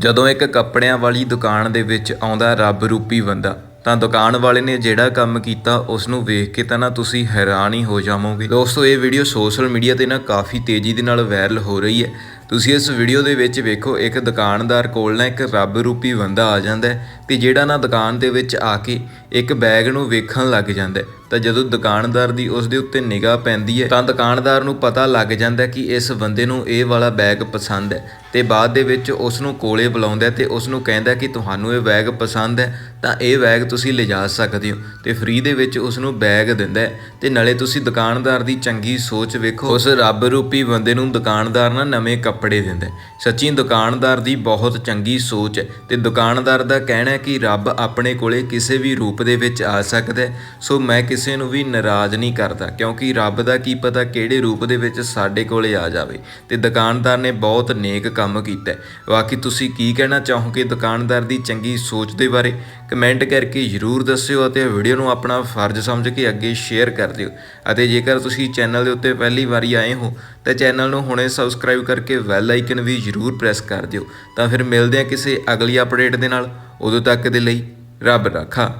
ਜਦੋਂ ਇੱਕ ਕੱਪੜਿਆਂ ਵਾਲੀ ਦੁਕਾਨ ਦੇ ਵਿੱਚ ਆਉਂਦਾ ਰੱਬ ਰੂਪੀ ਬੰਦਾ, ਤਾਂ ਦੁਕਾਨ ਵਾਲੇ ਨੇ ਜਿਹੜਾ ਕੰਮ ਕੀਤਾ ਉਸ ਨੂੰ ਵੇਖ ਕੇ ਤਾਂ ਨਾ ਤੁਸੀਂ ਹੈਰਾਨ ਹੀ ਹੋ ਜਾਵੋਗੇ। ਦੋਸਤੋ, ਇਹ ਵੀਡੀਓ ਸੋਸ਼ਲ ਮੀਡੀਆ ਤੇ ਨਾ ਕਾਫੀ ਤੇਜ਼ੀ ਦੇ ਨਾਲ ਵਾਇਰਲ ਹੋ ਰਹੀ ਹੈ। ਤੁਸੀਂ ਇਸ ਵੀਡੀਓ ਦੇ ਵਿੱਚ ਵੇਖੋ, ਇੱਕ ਦੁਕਾਨਦਾਰ ਕੋਲ ਨਾ ਇੱਕ ਰੱਬ ਰੂਪੀ ਬੰਦਾ ਆ ਜਾਂਦਾ ਹੈ ਤੇ ਜਿਹੜਾ ਨਾ ਦੁਕਾਨ ਦੇ ਵਿੱਚ ਆ ਕੇ ਇੱਕ ਬੈਗ ਨੂੰ ਵੇਖਣ ਲੱਗ ਜਾਂਦਾ ਤਾਂ ਜਦੋਂ ਦੁਕਾਨਦਾਰ ਦੀ ਉਸ ਦੇ ਉੱਤੇ ਨਿਗਾਹ ਪੈਂਦੀ ਹੈ, ਤਾਂ ਦੁਕਾਨਦਾਰ ਨੂੰ ਪਤਾ ਲੱਗ ਜਾਂਦਾ ਕਿ ਇਸ ਬੰਦੇ ਨੂੰ ਇਹ ਵਾਲਾ ਬੈਗ ਪਸੰਦ ਹੈ ਤੇ ਬਾਅਦ ਦੇ ਵਿੱਚ ਉਸ ਨੂੰ ਕੋਲੇ ਬੁਲਾਉਂਦਾ ਹੈ ਤੇ ਉਸ ਨੂੰ ਕਹਿੰਦਾ ਕਿ ਤੁਹਾਨੂੰ ਇਹ ਬੈਗ ਪਸੰਦ ਹੈ, ਤਾਂ ਇਹ ਬੈਗ ਤੁਸੀਂ ਲਿਜਾ ਸਕਦੇ ਹੋ ਤੇ ਫ੍ਰੀ ਦੇ ਵਿੱਚ ਉਸ ਨੂੰ ਬੈਗ ਦਿੰਦਾ ਹੈ ਤੇ ਨਾਲੇ ਤੁਸੀਂ ਦੁਕਾਨਦਾਰ ਦੀ ਚੰਗੀ ਸੋਚ ਵੇਖੋ, ਉਸ ਰੱਬ ਰੂਪੀ ਬੰਦੇ ਨੂੰ ਦੁਕਾਨਦਾਰ ਨਾ ਨਵੇਂ ਕੱਪੜੇ ਕੱਪੜੇ ਦਿੰਦਾ ਸੱਚੀ ਦੁਕਾਨਦਾਰ ਦੀ ਬਹੁਤ ਚੰਗੀ ਸੋਚ ਹੈ ਤੇ ਦੁਕਾਨਦਾਰ ਦਾ ਕਹਿਣਾ ਹੈ ਕਿ ਰੱਬ ਆਪਣੇ ਕੋਲੇ ਕਿਸੇ ਵੀ ਰੂਪ ਦੇ ਵਿੱਚ ਆ ਸਕਦਾ ਹੈ, ਸੋ ਮੈਂ ਕਿਸੇ ਨੂੰ ਵੀ ਨਾਰਾਜ਼ ਨਹੀਂ ਕਰਦਾ, ਕਿਉਂਕਿ ਰੱਬ ਦਾ ਕੀ ਪਤਾ ਕਿਹੜੇ ਰੂਪ ਦੇ ਵਿੱਚ ਸਾਡੇ ਕੋਲੇ ਆ ਜਾਵੇ। ਤੇ ਦੁਕਾਨਦਾਰ ਨੇ ਬਹੁਤ ਨੇਕ ਕੰਮ ਕੀਤਾ ਹੈ। ਬਾਕੀ ਤੁਸੀਂ ਕੀ ਕਹਿਣਾ ਚਾਹੋਗੇ ਦੁਕਾਨਦਾਰ ਦੀ ਚੰਗੀ ਸੋਚ ਦੇ ਬਾਰੇ? ਕਮੈਂਟ ਕਰਕੇ ਜਰੂਰ ਦੱਸਿਓ ਅਤੇ ਵੀਡੀਓ ਨੂੰ ਆਪਣਾ ਫਰਜ਼ ਸਮਝ ਕੇ ਅੱਗੇ ਸ਼ੇਅਰ ਕਰ ਦਿਓ। ਅਤੇ ਜੇਕਰ ਤੁਸੀਂ ਚੈਨਲ ਦੇ ਉੱਤੇ ਪਹਿਲੀ ਵਾਰੀ ਆਏ ਹੋ, ਤਾਂ ਚੈਨਲ ਨੂੰ ਹੁਣੇ ਸਬਸਕ੍ਰਾਈਬ ਕਰਕੇ ਬੈਲ ਆਈਕਨ ਵੀ ਜਰੂਰ ਪ੍ਰੈਸ ਕਰ ਦਿਓ। ਤਾਂ ਫਿਰ ਮਿਲਦੇ ਹਾਂ ਕਿਸੇ ਅਗਲੀ ਅਪਡੇਟ ਦੇ ਨਾਲ। ਉਦੋਂ ਤੱਕ ਦੇ ਲਈ ਰੱਬ ਰਾਖਾ